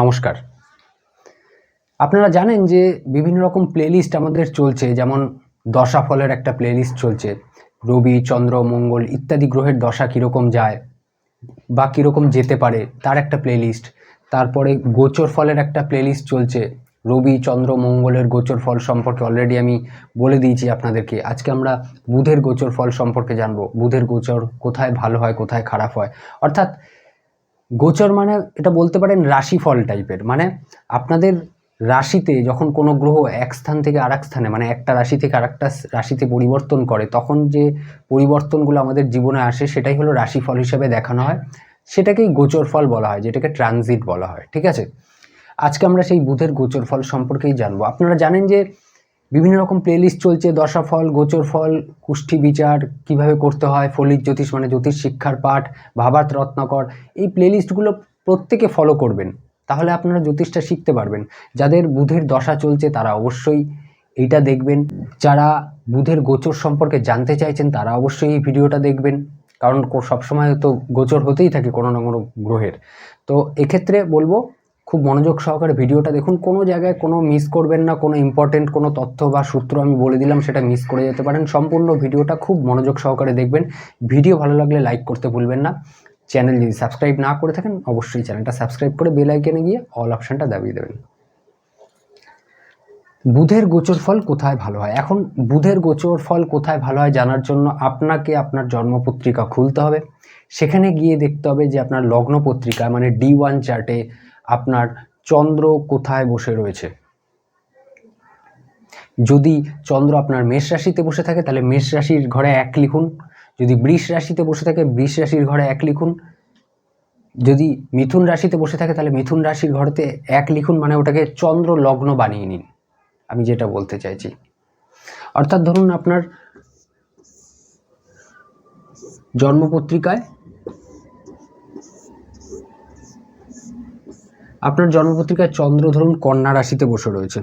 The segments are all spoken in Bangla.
নমস্কার। আপনারা জানেন যে বিভিন্ন রকম প্লেলিস্ট আমাদের চলছে, যেমন দশা ফলের একটা প্লেলিস্ট চলছে, রবি, চন্দ্র, মঙ্গল ইত্যাদি গ্রহের দশা কীরকম যায় বা কীরকম যেতে পারে, তার একটা প্লেলিস্ট তারপরে গোচর ফলের একটা প্লেলিস্ট চলছে, রবি, চন্দ্র, মঙ্গলের গোচর ফল সম্পর্কে অলরেডি আমি বলে দিয়েছি আপনাদেরকে। আজকে আমরা বুধের গোচর ফল সম্পর্কে জানব, বুধের গোচর কোথায় ভালো হয়, কোথায় খারাপ হয়। অর্থাৎ গোচর মানে এটা বলতে পারেন রাশিফল টাইপের। মানে আপনাদের রাশিতে যখন কোনো গ্রহ এক স্থান থেকে আরেক স্থানে মানে একটা রাশি থেকে আরেকটা রাশিতে পরিবর্তন করে, তখন যে পরিবর্তনগুলো আমাদের জীবনে আসে সেটাই হলো রাশিফল হিসেবে দেখানো হয়। সেটাকেই গোচর ফল বলা হয়, যেটাকে ট্রানজিট বলা হয়, ঠিক আছে? আজকে আমরা সেই বুধের গোচর ফল সম্পর্কেই জানব। আপনারা জানেন যে বিভিন্ন রকম প্লেলিস্ট চলছে দশাফল গোচর ফল, কুষ্ঠি বিচার, কীভাবে করতে হয়, ফলিত জ্যোতিষ মানে জ্যোতিষ শিক্ষার পাঠ ভাবার্থ রত্নাকর, এই প্লেলিস্টগুলো প্রত্যেকে ফলো করবেন। তাহলে আপনারা জ্যোতিষটা শিখতে পারবেন। যাদের বুধের দশা চলছে, তারা অবশ্যই এইটা দেখবেন। যারা বুধের গোচর সম্পর্কে জানতে চাইছেন, তারা অবশ্যই এই ভিডিওটা দেখবেন। কারণ সবসময় তো গোচর হতেই থাকে কোনো না কোনো গ্রহের। তো এক্ষেত্রে বলব খুব মনোযোগ সহকারে ভিডিওটা দেখুন। কোনো জায়গায় কোনো মিস করবেন না, কোনো ইম্পর্টেন্ট কোনো তথ্য বা সূত্র আমি বলে দিলাম, সেটা মিস করে যেতে পারেন। সম্পূর্ণ ভিডিওটা খুব মনোযোগ সহকারে দেখবেন। ভিডিও ভালো লাগলে লাইক করতে ভুলবেন না। চ্যানেল যদি সাবস্ক্রাইব না করে থাকেন, অবশ্যই চ্যানেলটা সাবস্ক্রাইব করে বেল আইকনে গিয়ে অল অপশানটা দাবিয়ে দেবেন। বুধের গোচর ফল কোথায় ভালো হয়? এখন বুধের গোচর ফল কোথায় ভালো হয় জানার জন্য আপনাকে আপনার জন্মপত্রিকা খুলতে হবে। সেখানে গিয়ে দেখতে হবে যে আপনার লগ্ন পত্রিকা মানে ডি ওয়ান চার্টে আপনার চন্দ্র কোথায় বসে রয়েছে? যদি চন্দ্র আপনার মেষ রাশিতে বসে থাকে, তাহলে মেষ রাশির ঘরে এক লিখুন। যদি বৃষ রাশিতে বসে থাকে, বৃষ রাশির ঘরে এক লিখুন। যদি মিথুন রাশিতে বসে থাকে, তাহলে মিথুন রাশির ঘরেতে এক লিখুন মানে ওটাকে চন্দ্র লগ্ন বানিয়ে নিন। আমি যেটা বলতে চাইছি। অর্থাৎ ধরুন আপনার জন্মপত্রিকায় আপনার জন্মপত্রিকায় চন্দ্র ধরুন কন্যা রাশিতে বসে রয়েছে।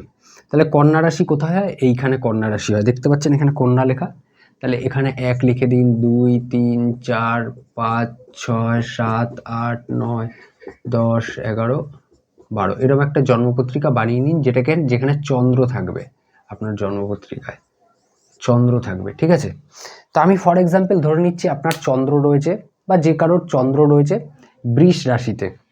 তাহলে কন্যা রাশি কোথায় হয়? এইখানে কন্যা রাশি হয়। দেখতে পাচ্ছেন এখানে কন্যা লেখা। তাহলে এখানে এক লিখে দিন, দুই, তিন, চার, পাঁচ, ছয়, সাত, আট, নয়, দশ, এগারো, বারো। এরকম একটা জন্মপত্রিকা বানিয়ে নিন যেটাকে, যেখানে চন্দ্র থাকবে আপনার জন্মপত্রিকায়। চন্দ্র থাকবে, ঠিক আছে? তো আমি ফর এক্সাম্পল ধরে নিচ্ছি আপনার চন্দ্র রয়েছে বা যে কারোর চন্দ্র রয়েছে বৃষ রাশিতে।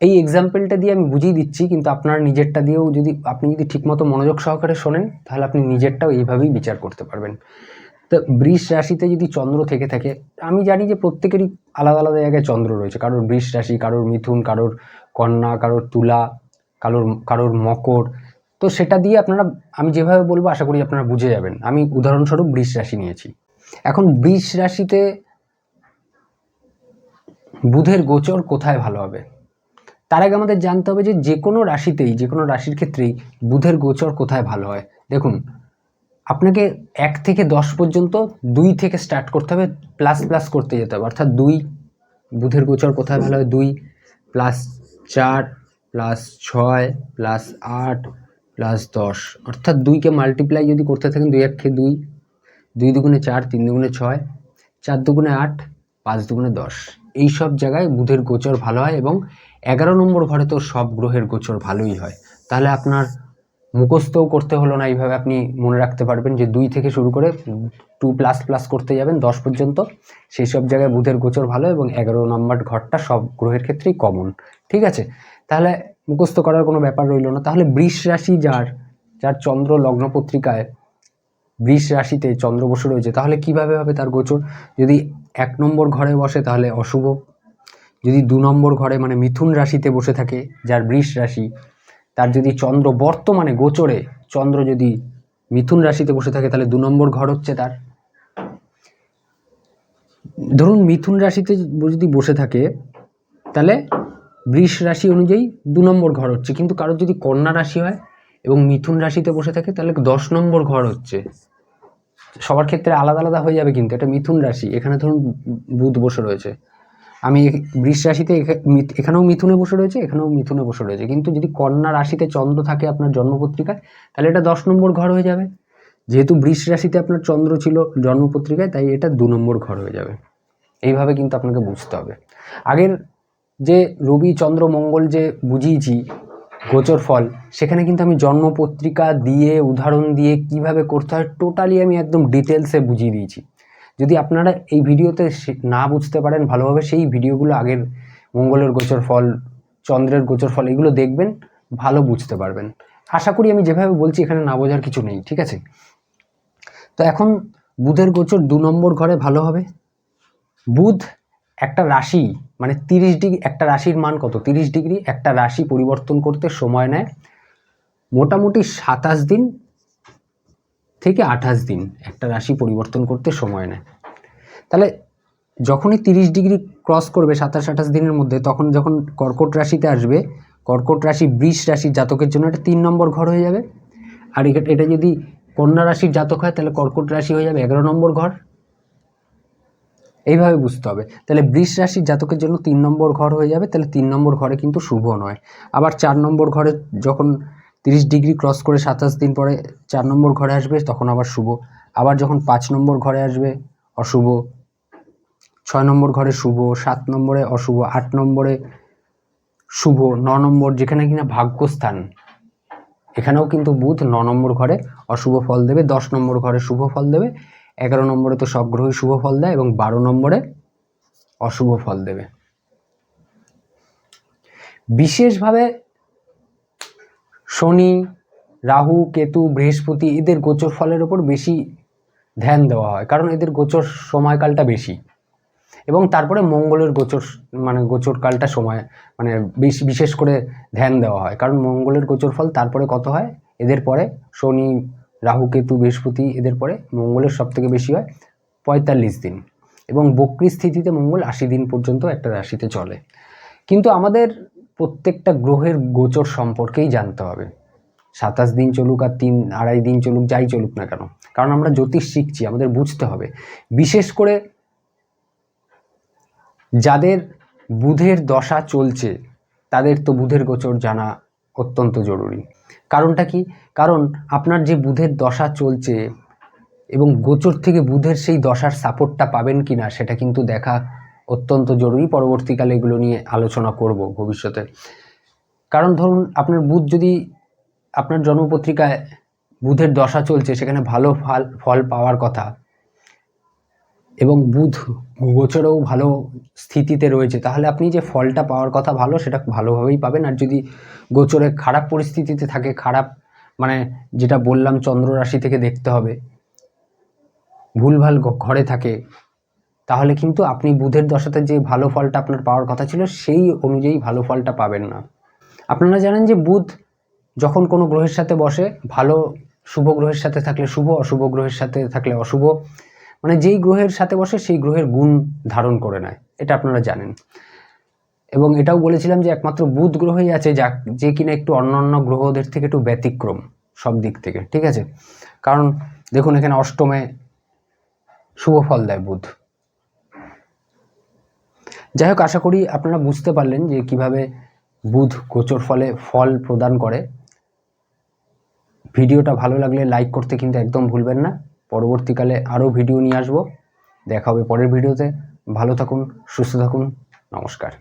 এই এক্সাম্পলটা দিয়ে আমি বুঝিয়ে দিচ্ছি, কিন্তু আপনার নিজেরটা দিয়েও যদি, আপনি যদি ঠিকমতো মনোযোগ সহকারে শোনেন, তাহলে আপনি নিজেরটাও এইভাবেই বিচার করতে পারবেন। তো বৃষ রাশিতে যদি চন্দ্র থেকে থাকে, আমি জানি যে প্রত্যেকেরই আলাদা আলাদা জায়গায় চন্দ্র রয়েছে। কারোর বৃষ রাশি, কারোর মিথুন, কারোর কন্যা, কারোর তুলা, কারোর কারোর মকর। তো সেটা দিয়ে আপনারা, আমি যেভাবে বলব, আশা করি আপনারা বুঝে যাবেন। আমি উদাহরণস্বরূপ বৃষ রাশি নিয়েছি। এখন বৃষ রাশিতে বুধের গোচর কোথায় ভালো হবে? তার আগে আমাদের জানতে হবে যে যে কোনো রাশিতেই যে কোনো রাশির ক্ষেত্রেই বুধের গোচর কোথায় ভালো হয়। দেখুন, আপনাকে এক থেকে দশ পর্যন্ত দুই থেকে স্টার্ট করতে হবে প্লাস প্লাস করতে যেতে হবে। অর্থাৎ দুই, বুধের গোচর কোথায় ভালো হয়? দুই প্লাস চার প্লাস ছয় প্লাস আট প্লাস দশ। অর্থাৎ দুইকে মাল্টিপ্লাই যদি করতে থাকেন, দুই একে দুই দুই দুগুণে চার, তিন দুগুণে ছয়, চার দুগুণে আট, পাঁচ দুগুণে দশ। এই সব জায়গায় বুধের গোচর ভালো হয় এবং এগারো নম্বর ঘরে তো সব গ্রহের গোচর ভালোই হয়। তাহলে আপনার মুখস্থও করতে হলো না, এইভাবে আপনি মনে রাখতে পারবেন যে দুই থেকে শুরু করে টু প্লাস প্লাস করতে যাবেন দশ পর্যন্ত। সেই সব জায়গায় বুধের গোচর ভালো এবং এগারো নম্বর ঘরটা সব গ্রহের ক্ষেত্রেই কমন ঠিক আছে? তাহলে মুখস্থ করার কোনো ব্যাপার রইল না। তাহলে বৃষ রাশি যার যার চন্দ্র লগ্ন পত্রিকায় বৃষ রাশিতে চন্দ্র বসে রয়েছে, তাহলে কীভাবে হবে তার গোচর? যদি এক নম্বর ঘরে বসে তাহলে অশুভ। যদি দু নম্বর ঘরে মানে মিথুন রাশিতে বসে থাকে, যার বৃষ রাশি, তার যদি চন্দ্র বর্তমানে গোচরে, চন্দ্র যদি মিথুন রাশিতে বসে থাকে, তাহলে দু নম্বর ঘর হচ্ছে তার। ধরুন মিথুন রাশিতে যদি বসে থাকে, তাহলে বৃষ রাশি অনুযায়ী দু নম্বর ঘর হচ্ছে। কিন্তু কারোর যদি কন্যা রাশি হয় এবং মিথুন রাশিতে বসে থাকে, তাহলে দশ নম্বর ঘর হচ্ছে। সবার ক্ষেত্রে আলাদা আলাদা হয়ে যাবে কিন্তু, এটা মিথুন রাশি। এখানে ধরুন বুধ বসে রয়েছে। আমি বৃষ রাশিতে এখানেও মিথুনে বসে রয়েছে, এখানেও মিথুনে বসে রয়েছে। কিন্তু যদি কন্যা রাশিতে চন্দ্র থাকে আপনার জন্মপত্রিকায়, তাহলে এটা দশ নম্বর ঘর হয়ে যাবে। যেহেতু বৃষ রাশিতে আপনার চন্দ্র ছিল জন্মপত্রিকায়, তাই এটা দু নম্বর ঘর হয়ে যাবে। এইভাবে কিন্তু আপনাকে বুঝতে হবে। আগের যে রবি, চন্দ্র, মঙ্গল যে বুঝিয়েছি, গোচর ফল, সেখানে কিন্তু আমি জন্মপত্রিকা দিয়ে, উদাহরণ দিয়ে কীভাবে করতে হয়, টোটালি আমি একদম ডিটেলসে বুঝিয়ে দিয়েছি। যদি আপনারা এই ভিডিওতে না বুঝতে পারেন ভালোভাবে, সেই ভিডিওগুলো আগের মঙ্গলের গোচর ফল, চন্দ্রের গোচর ফল, এগুলো দেখবেন, ভালো বুঝতে পারবেন। আশা করি আমি যেভাবে বলছি, এখানে না বোঝার কিছু নেই, ঠিক আছে? তো এখন বুধের গোচর দু নম্বর ঘরে ভালো হবে। বুধ একটা রাশি মানে তিরিশ ডিগ্রি, একটা রাশির মান কত? তিরিশ ডিগ্রি, একটা রাশি পরিবর্তন করতে সময় নেয়। মোটামুটি সাতাশ দিন থেকে আঠাশ দিন একটা রাশি পরিবর্তন করতে সময় নেয়। তাহলে যখনই তিরিশ ডিগ্রি ক্রস করবে সাতাশ, আঠাশ দিনের মধ্যে, তখন যখন কর্কট রাশিতে আসবে, কর্কট রাশি বৃষ রাশির জাতকের জন্য এটা তিন নম্বর ঘর হয়ে যাবে। আর এটা এটা যদি কন্যা রাশির জাতক হয়, তাহলে কর্কট রাশি হয়ে যাবে এগারো নম্বর ঘর। এইভাবে বুঝতে হবে। তাহলে বৃষ রাশির জাতকের জন্য তিন নম্বর ঘর হয়ে যাবে। তাহলে তিন নম্বর ঘরে কিন্তু শুভ নয়। আবার চার নম্বর ঘরে যখন তিরিশ ডিগ্রি ক্রস করে সাতাশ দিন পরে চার নম্বর ঘরে আসবে, তখন আবার শুভ। আবার যখন পাঁচ নম্বর ঘরে আসবে, অশুভ। ছয় নম্বর ঘরে শুভ, সাত নম্বরে অশুভ, আট নম্বরে শুভ, ন নম্বর যেখানে কিনা ভাগ্যস্থান। এখানেও কিন্তু বুধ ন নম্বর ঘরে অশুভ ফল দেবে, দশ নম্বর ঘরে শুভ ফল দেবে, এগারো নম্বরে তো সব গ্রহই শুভ ফল দেয় এবং বারো নম্বরে অশুভ ফল দেবে। বিশেষভাবে শনি, রাহু, কেতু, বৃহস্পতি এদের গোচর ফলের ওপর বেশি ধ্যান দেওয়া হয়, কারণ এদের গোচর সময়কালটা বেশি। এবং তারপরে মঙ্গলের গোচর মানে গোচরকালটা সময় মানে বেশ- বিশেষ করে ধ্যান দেওয়া হয়, কারণ মঙ্গলের গোচর ফল তারপরে কত হয়? এদের পরে শনি, রাহু, কেতু, বৃহস্পতি এদের পরে মঙ্গলের সব থেকে বেশি হয়, পঁয়তাল্লিশ দিন। এবং বক্রি স্থিতিতে মঙ্গল আশি দিন পর্যন্ত একটা রাশিতে চলে। কিন্তু আমাদের প্রত্যেকটা গ্রহের গোচর সম্পর্কেই জানতে হবে। সাতাশ দিন চলুক আর তিন, আড়াই দিন চলুক, যাই চলুক না কেন। কারণ আমরা জ্যোতিষ শিখছি, আমাদের বুঝতে হবে। বিশেষ করে যাদের বুধের দশা চলছে, তাদের তো বুধের গোচর জানা অত্যন্ত জরুরি। কারণটা কি? কারণ আপনার যে বুধের দশা চলছে এবং গোচর থেকে বুধের সেই দশার সাপোর্টটা পাবেন কি না সেটা কিন্তু দেখা অত্যন্ত জরুরি। পরবর্তীকালে এগুলো নিয়ে আলোচনা করব ভবিষ্যতে। কারণ ধরুন, আপনার বুধ যদি আপনার জন্মপত্রিকায় বুধের দশা চলছে, সেখানে ভালো ফল ফল পাওয়ার কথা এবং বুধ গোচরেও ভালো স্থিতিতে রয়েছে, তাহলে আপনি যে ফলটা পাওয়ার কথা ভালো, সেটা ভালোভাবেই পাবেন। আর যদি গোচরে খারাপ পরিস্থিতিতে থাকে, খারাপ মানে যেটা বললাম, চন্দ্র রাশি থেকে দেখতে হবে, ভুলভাল ঘরে থাকে তাহলে কিন্তু আপনি বুধের দশাতে যে ভালো ফলটা আপনার পাওয়ার কথা ছিল, সেই অনুযায়ী ভালো ফলটা পাবেন না। আপনারা জানেন যে বুধ যখন কোনো গ্রহের সাথে বসে, ভালো শুভ গ্রহের সাথে থাকলে শুভ, অশুভ গ্রহের সাথে থাকলে অশুভ মানে যেই গ্রহের সাথে বসে সেই গ্রহের গুণ ধারণ করে নেয়, এটা আপনারা জানেন। এবং এটাও বলেছিলাম যে একমাত্র বুধ গ্রহই আছে, যা যে কিনা একটু অন্যান্য গ্রহদের থেকে একটু ব্যতিক্রম সব দিক থেকে, ঠিক আছে? কারণ দেখুন এখানে অষ্টমে শুভ ফল দেয় বুধ। যাই হোক, আশা করি আপনারা বুঝতে পারলেন যে কীভাবে বুধ গোচর ফলে ফল প্রদান করে। ভিডিওটা ভালো লাগলে লাইক করতে কিন্তু একদম ভুলবেন না। পরবর্তীকালে আরও ভিডিও নিয়ে আসব। দেখা হবে পরের ভিডিওতে ভালো থাকুন, সুস্থ থাকুন। নমস্কার।